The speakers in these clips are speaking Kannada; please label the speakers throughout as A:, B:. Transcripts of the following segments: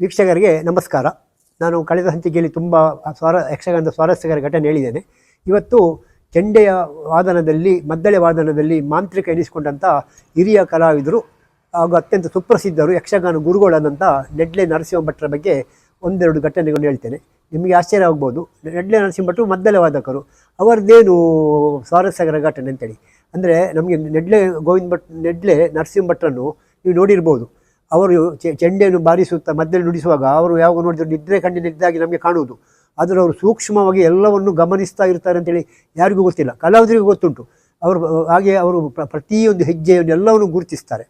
A: ವೀಕ್ಷಕರಿಗೆ ನಮಸ್ಕಾರ. ನಾನು ಕಳೆದ ಸಂಚಿಕೆಯಲ್ಲಿ ತುಂಬ ಸ್ವಾರ, ಯಕ್ಷಗಾನದ ಸ್ವಾರಸ್ಯಕರ ಘಟನೆ ಹೇಳಿದ್ದೇನೆ. ಇವತ್ತು ಚೆಂಡೆಯ ವಾದನದಲ್ಲಿ, ಮದ್ದಳೆ ವಾದನದಲ್ಲಿ ಮಾಂತ್ರಿಕ ಎನಿಸಿಕೊಂಡಂಥ ಹಿರಿಯ ಕಲಾವಿದರು ಹಾಗೂ ಅತ್ಯಂತ ಸುಪ್ರಸಿದ್ಧರು ಯಕ್ಷಗಾನ ಗುರುಗಳಾದಂಥ ನೆಡ್ಲೆ ನರಸಿಂಹ ಭಟ್ರ ಬಗ್ಗೆ ಒಂದೆರಡು ಘಟನೆಗಳನ್ನು ಹೇಳ್ತೇನೆ. ನಿಮಗೆ ಆಶ್ಚರ್ಯ ಆಗ್ಬೋದು. ನೆಡ್ಲೆ ನರಸಿಂಹ ಭಟ್ರು ಮದ್ದಳೆ ವಾದಕರು. ಅವರದ್ದೇನು ಸ್ವಾರಸ್ಯಕರ ಘಟನೆ ಅಂತೇಳಿ. ಅಂದರೆ ನಮಗೆ ನೆಡ್ಲೆ ಗೋವಿಂದ ಭಟ್ ನೆಡ್ಲೆ ನರಸಿಂಹ ಭಟ್ರನ್ನು ನೀವು ನೋಡಿರ್ಬೋದು. ಅವರು ಚೆಂಡೆಯನ್ನು ಬಾರಿಸುತ್ತಾ ಮಧ್ಯದಲ್ಲಿ ನುಡಿಸುವಾಗ ಅವರು ಯಾವಾಗ ನೋಡಿದ್ರು ನಿದ್ರೆ ಕಣ್ಣಿನಿದ್ದಾಗಿ ನಮಗೆ ಕಾಣುವುದು. ಆದರೆ ಅವರು ಸೂಕ್ಷ್ಮವಾಗಿ ಎಲ್ಲವನ್ನು ಗಮನಿಸ್ತಾ ಇರ್ತಾರೆ ಅಂತೇಳಿ ಯಾರಿಗೂ ಗೊತ್ತಿಲ್ಲ. ಕಲಾವಿದರಿಗೂ ಗೊತ್ತುಂಟು. ಅವರು ಹಾಗೆ ಅವರು ಪ್ರ- ಪ್ರತಿಯೊಂದು ಹೆಜ್ಜೆಯನ್ನು ಎಲ್ಲವನ್ನು ಗುರುತಿಸ್ತಾರೆ.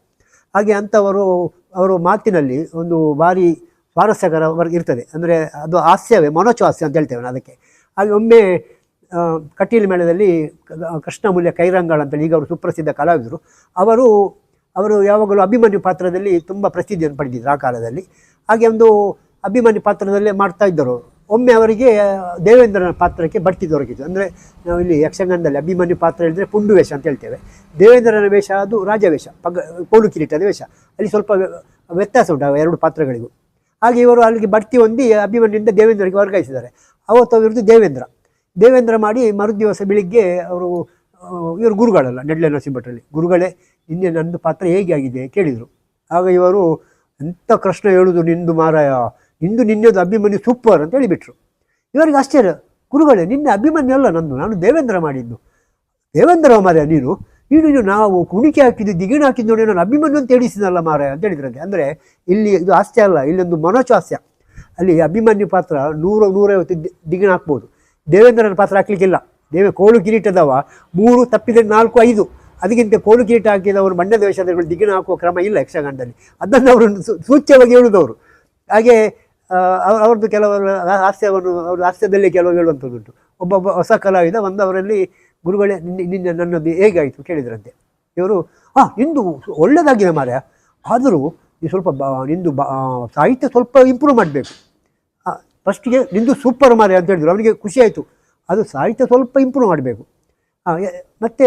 A: ಹಾಗೆ ಅಂಥವರು, ಅವರು ಮಾತಿನಲ್ಲಿ ಒಂದು ಭಾರಿ ಸ್ವಾರಸ್ಯಕರ ವರ್ಗ ಇರ್ತದೆ. ಅಂದರೆ ಅದು ಹಾಸ್ಯವೇ ಮನೋಚ ಹಾಸ್ಯ ಅಂತ ಹೇಳ್ತೇವೆ ನಾನು ಅದಕ್ಕೆ. ಹಾಗೆ ಒಮ್ಮೆ ಕಟೀಲ್ ಮೇಳದಲ್ಲಿ ಕೃಷ್ಣಮೂಲ್ಯ ಕೈರಂಗಾಳ್ ಅಂತೇಳಿ ಈಗ ಅವರು ಸುಪ್ರಸಿದ್ಧ ಕಲಾವಿದರು. ಅವರು ಅವರು ಯಾವಾಗಲೂ ಅಭಿಮನ್ಯು ಪಾತ್ರದಲ್ಲಿ ತುಂಬ ಪ್ರಸಿದ್ಧಿಯನ್ನು ಪಡೆದಿದ್ದರು ಆ ಕಾಲದಲ್ಲಿ. ಹಾಗೆ ಒಂದು ಅಭಿಮನ್ಯು ಪಾತ್ರದಲ್ಲೇ ಮಾಡ್ತಾ ಇದ್ದರು. ಒಮ್ಮೆ ಅವರಿಗೆ ದೇವೇಂದ್ರನ ಪಾತ್ರಕ್ಕೆ ಬಡ್ತಿ ದೊರಕಿತು. ಅಂದರೆ ನಾವು ಇಲ್ಲಿ ಯಕ್ಷಗಾನದಲ್ಲಿ ಅಭಿಮನ್ಯು ಪಾತ್ರ ಹೇಳಿದರೆ ಪುಂಡು ವೇಷ ಅಂತ ಹೇಳ್ತೇವೆ. ದೇವೇಂದ್ರನ ವೇಷ ಅದು ರಾಜವೇಷ ಪಗ, ಕೋಲು ಕಿರೀಟದ ವೇಷ. ಅಲ್ಲಿ ಸ್ವಲ್ಪ ವ್ಯ- ವ್ಯತ್ಯಾಸ ಉಂಟು ಎರಡು ಪಾತ್ರಗಳಿಗೂ. ಹಾಗೆ ಇವರು ಅಲ್ಲಿಗೆ ಬಡ್ತಿ ಹೊಂದಿ ಅಭಿಮನ್ಯಿಂದ ದೇವೇಂದ್ರಗೆ ವರ್ಗಾಯಿಸಿದ್ದಾರೆ. ಅವತ್ತು ಅವರದ್ದು ದೇವೇಂದ್ರ. ದೇವೇಂದ್ರ ಮಾಡಿ ಮರುದಿವಸ ಬೆಳಿಗ್ಗೆ ಅವರು ಇವರು ಗುರುಗಳಲ್ಲ ನೆಡ್ಲೆ ನರಸಿಂಹಭಟ್ರಲ್ಲಿ ಗುರುಗಳೇ ನಿನ್ನೆ ನಂದು ಪಾತ್ರ ಹೇಗೆ ಆಗಿದೆ ಕೇಳಿದರು. ಆಗ ಇವರು ಎಂಥ ಕೃಷ್ಣ ಹೇಳುದು ನಿಂದು ಮಾರಾಯ? ನಿಂದು ನಿನ್ನೆದು ಅಭಿಮನ್ಯು ಸೂಪರ್ ಅಂತ ಹೇಳಿಬಿಟ್ರು. ಇವರಿಗೆ ಆಶ್ಚರ್ಯ. ಗುರುಗಳೇ, ನಿನ್ನೆ ಅಭಿಮನ್ಯು ಅಲ್ಲ ನಂದು, ನಾನು ದೇವೇಂದ್ರ ಮಾಡಿದ್ದು. ದೇವೇಂದ್ರ ಮಾರಾಯ ನೀನು? ನೀನು ನಾವು ಕುಣಿಕೆ ಹಾಕಿದ್ದು, ದಿಗಿಣ ಹಾಕಿದ್ದು ನೋಡಿ, ನಾನು ಅಭಿಮನ್ಯು ಅಂತ ಹೇಳಿಸಿದಲ್ಲ ಮಾರಾಯ ಅಂತ ಹೇಳಿದ್ರಂತೆ. ಅಂದರೆ, ಇಲ್ಲಿ ಇದು ಹಾಸ್ಯ ಅಲ್ಲ, ಇಲ್ಲೊಂದು ಮನೋಚಾಸ್ಯ. ಅಲ್ಲಿ ಅಭಿಮನ್ಯು ಪಾತ್ರ ನೂರು ನೂರೈವತ್ತು ದಿಗಿಣ ಹಾಕ್ಬೋದು. ದೇವೇಂದ್ರನ ಪಾತ್ರ ಹಾಕ್ಲಿಕ್ಕಿಲ್ಲ. ದೇವೆ ಕೋಲು ಕಿರೀಟದವ. ಮೂರು ತಪ್ಪಿದರೆ ನಾಲ್ಕು, ಐದು. ಅದಕ್ಕಿಂತ ಕೋಲು ಕಿರೀಟ ಹಾಕಿದವರು ಮಣ್ಣ ವೇಷದಲ್ಲಿ ದಿಗ್ಗಿನ ಹಾಕುವ ಕ್ರಮ ಇಲ್ಲ ಯಕ್ಷಗಾನದಲ್ಲಿ. ಅದನ್ನು ಅವರು ಸೂಚ್ಯವಾಗಿ ಹೇಳುವುದವರು ಹಾಗೆ ಅವ್ರದ್ದು ಕೆಲವರು ಹಾಸ್ಯವನ್ನು, ಅವ್ರ ಹಾಸ್ಯದಲ್ಲೇ ಕೆಲವು ಹೇಳುವಂಥದ್ದುಂಟು ಒಬ್ಬ ಹೊಸ ಕಲಾವಿದ ಒಂದವರಲ್ಲಿ ಗುರುಗಳೇ, ನಿನ್ನೆ ನಿನ್ನೆ ನನ್ನದು ಹೇಗಾಯಿತು? ಕೇಳಿದ್ರಂತೆ. ಇವರು ಹಾಂ ಇಂದು ಒಳ್ಳೆಯದಾಗಿದೆ ಮಾರ್ಯ ಆದರೂ ನೀವು ಸ್ವಲ್ಪ ಬ, ನಿಂದು ಬ ಸಾಹಿತ್ಯ ಸ್ವಲ್ಪ ಇಂಪ್ರೂವ್ ಮಾಡಬೇಕು. ಫಸ್ಟಿಗೆ ನಿಂದು ಸೂಪರ್ ಮಾರ್ಯ ಅಂತ ಹೇಳಿದ್ರು. ಅವನಿಗೆ ಖುಷಿ ಅದು ಸಾಹಿತ್ಯ ಸ್ವಲ್ಪ ಇಂಪ್ರೂವ್ ಮಾಡಬೇಕು. ಮತ್ತೆ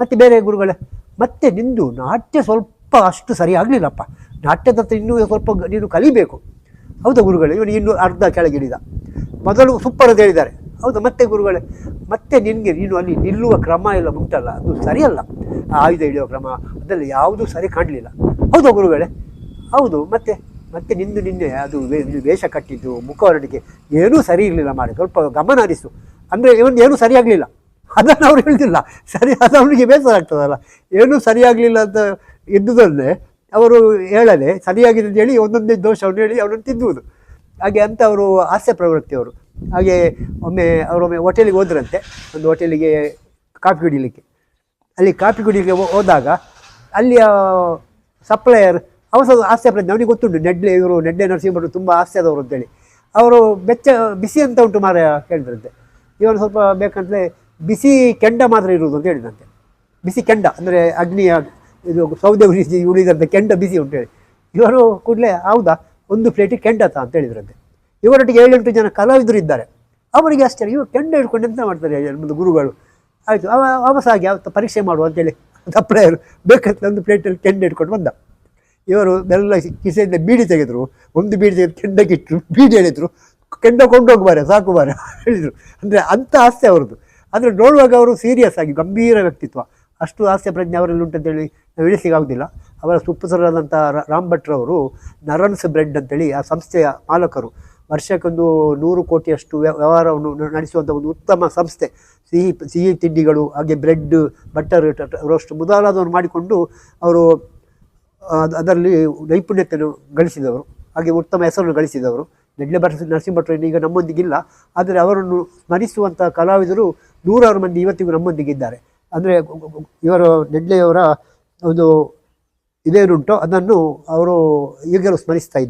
A: ಮತ್ತೆ ಬೇರೆ ಗುರುಗಳೇ, ಮತ್ತೆ ನಿಂದು ನಾಟ್ಯ ಸ್ವಲ್ಪ ಅಷ್ಟು ಸರಿ ಆಗಲಿಲ್ಲಪ್ಪ. ನಾಟ್ಯದ ಹತ್ರ ಇನ್ನೂ ಸ್ವಲ್ಪ ನೀನು ಕಲಿಬೇಕು. ಹೌದಾ ಗುರುಗಳೇ, ಇವನು ಇನ್ನೂ ಅರ್ಧ ಕೆಳಗಿಳಿದ. ಮೊದಲು ಸೂಪರ್ ಅಂತ ಹೇಳಿದ್ದಾರೆ. ಹೌದಾ, ಮತ್ತೆ ಗುರುಗಳೇ, ಮತ್ತೆ ನಿನಗೆ ನೀನು ಅಲ್ಲಿ ನಿಲ್ಲುವ ಕ್ರಮ ಎಲ್ಲ ಉಂಟಲ್ಲ, ಅದು ಸರಿಯಲ್ಲ. ಆಯುಧ ಹಿಡಿಯೋ ಕ್ರಮ ಅದರಲ್ಲಿ ಯಾವುದೂ ಸರಿ ಕಾಣಲಿಲ್ಲ. ಹೌದಾ ಗುರುಗಳೇ, ಹೌದು, ಮತ್ತೆ ಮತ್ತೆ ನಿಂದು ನಿನ್ನೆ ಅದು ವೇಷ ಕಟ್ಟಿದ್ದು ಮುಖವರಣಿಕೆ ಏನೂ ಸರಿ ಇರಲಿಲ್ಲ ಮಾಡಿ ಸ್ವಲ್ಪ ಗಮನ ಹರಿಸು. ಅಂದರೆ ಇವನು ಏನೂ ಸರಿಯಾಗಲಿಲ್ಲ ಅದನ್ನು ಅವ್ರು ಹೇಳ್ತಿಲ್ಲ. ಸರಿ ಅದು ಅವನಿಗೆ ಬೇಸರ ಆಗ್ತದಲ್ಲ. ಏನೂ ಸರಿಯಾಗಲಿಲ್ಲ ಅಂತ ಇದ್ದುದಲ್ಲದೆ ಅವರು ಹೇಳದೆ, ಸರಿಯಾಗಿದೆ ಅಂತ ಹೇಳಿ ಒಂದೊಂದೇ ದೋಷವನ್ನು ಹೇಳಿ ಅವನನ್ನು ತಿದ್ದುವುದು. ಹಾಗೆ ಅಂತ ಅವರು ಹಾಸ್ಯ ಪ್ರವೃತ್ತಿಯವರು ಹಾಗೆ ಒಮ್ಮೆ ಅವರೊಮ್ಮೆ ಹೋಟೆಲಿಗೆ ಹೋದ್ರಂತೆ. ಒಂದು ಹೋಟೆಲಿಗೆ ಕಾಫಿ ಕುಡಿಲಿಕ್ಕೆ. ಅಲ್ಲಿ ಕಾಫಿ ಕುಡಿಲಿಕ್ಕೆ ಹೋದಾಗ ಅಲ್ಲಿಯ ಸಪ್ಲೈಯರ್ ಅವ ಸಹ ಹಾಸ್ಯ ಪ್ರಜ್ಞೆ ಅವನಿಗೆ ಗೊತ್ತುಂಟು, ನೆಡ್ಲೆ ಇವರು, ನೆಡ್ಲೆ ನರಸಿಂಹರು ತುಂಬ ಹಾಸ್ಯದವರು ಅಂತೇಳಿ. ಅವರು ಬೆಚ್ಚ, ಬಿಸಿ ಅಂತ ಉಂಟು ಮಾರ ಕೇಳಿದ್ರಂತೆ. ಇವನು ಸ್ವಲ್ಪ ಬೇಕಂತಲೇ ಬಿಸಿ ಕೆಂಡ ಮಾತ್ರ ಇರುವುದು ಅಂತ ಹೇಳಿದಂತೆ ಬಿಸಿ ಕೆಂಡ, ಅಂದರೆ ಅಗ್ನಿಯ ಇದು ಸೌದೆ ಉರಿಸಿ ಉಳಿದಂತೆ ಕೆಂಡ ಬಿಸಿ ಹೇಳಿ. ಇವರು ಕೂಡಲೇ, ಹೌದಾ, ಒಂದು ಪ್ಲೇಟಿಗೆ ತಾ ಅಂತ ಹೇಳಿದ್ರಂತೆ. ಇವರೊಟ್ಟಿಗೆ ಏಳೆಂಟು ಜನ ಕಲಾವಿದರು ಇದ್ದಾರೆ. ಅವರಿಗೆ ಆಶ್ಚರ್ಯ ಇವರು ಕೆಂಡ ಹಿಡ್ಕೊಂಡು ಎಂತ ಮಾಡ್ತಾರೆ ಒಂದು ಗುರುಗಳು? ಆಯಿತು, ಅವ ಅವಸ ಹಾಗೆ ಅವತ್ತು ಪರೀಕ್ಷೆ ಮಾಡುವ ಅಂತೇಳಿ ಸಪ್ಲೈಯರು ಬೇಕಂತ ಒಂದು ಪ್ಲೇಟಲ್ಲಿ ಕೆಂಡ ಹಿಡ್ಕೊಂಡು ಬಂದ. ಇವರು ಬೆಲ್ಲ ಕಿಸೆಯಿಂದ ಬೀಡಿ ತೆಗೆದರು, ಒಂದು ಬೀಡಿ ತೆಗೆದು ಕೆಂಡಕ್ಕಿಟ್ರು ಬೀಡಿ ಹೇಳಿದರು ಕೆಂಡ ಕೊಂಡೋಗ್ಬಾರೆ ಸಾಕು ಬಾರೆ ಹೇಳಿದರು. ಅಂದರೆ ಅಂಥ ಹಾಸ್ಯ ಅವ್ರದ್ದು. ಆದರೆ ನೋಡುವಾಗ ಅವರು ಸೀರಿಯಸ್ ಆಗಿ ಗಂಭೀರ ವ್ಯಕ್ತಿತ್ವ. ಅಷ್ಟು ಹಾಸ್ಯ ಪ್ರಜ್ಞೆ ಅವರಲ್ಲಿ ಉಂಟಂತೇಳಿ ನಾವು ಇಳಿಸಿಗಾಗೋದಿಲ್ಲ ಅವರ ಸುಪ್ಪಸರಾದಂಥ ರಾಮ್ ಭಟ್ರವರು ನರನ್ಸ್ ಬ್ರೆಡ್ ಅಂತೇಳಿ ಆ ಸಂಸ್ಥೆಯ ಮಾಲಕರು. ವರ್ಷಕ್ಕೊಂದು ನೂರು ಕೋಟಿಯಷ್ಟು ವ್ಯ- ವ್ಯವಹಾರವನ್ನು ನಡೆಸುವಂಥ ಒಂದು ಉತ್ತಮ ಸಂಸ್ಥೆ. ಸಿಹಿ ಸಿಹಿ ತಿಂಡಿಗಳು, ಹಾಗೆ ಬ್ರೆಡ್, ಬಟರ್ ರೋಸ್ಟ್ ಮೊದಲಾದವನ್ನು ಮಾಡಿಕೊಂಡು ಅವರು ಅದರಲ್ಲಿ ನೈಪುಣ್ಯತೆಯನ್ನು ಗಳಿಸಿದವರು, ಹಾಗೆ ಉತ್ತಮ ಹೆಸರನ್ನು ಗಳಿಸಿದವರು. ನೆಡ್ಲೆ ಭಟ್ ನರಸಿಂಹಭಟ್ರು ಈಗ ನಮ್ಮೊಂದಿಗಿಲ್ಲ, ಆದರೆ ಅವರನ್ನು ಸ್ಮರಿಸುವಂಥ ಕಲಾವಿದರು ನೂರಾರು ಮಂದಿ ಇವತ್ತಿಗೂ ನಮ್ಮೊಂದಿಗಿದ್ದಾರೆ. ಅಂದರೆ ಇವರು ನೆಡ್ಲೆಯವರ ಒಂದು ಇದೇನುಂಟೋ, ಅದನ್ನು ಅವರು ಈಗಲೂ ಸ್ಮರಿಸ್ತಾ ಇದ್ದಾರೆ.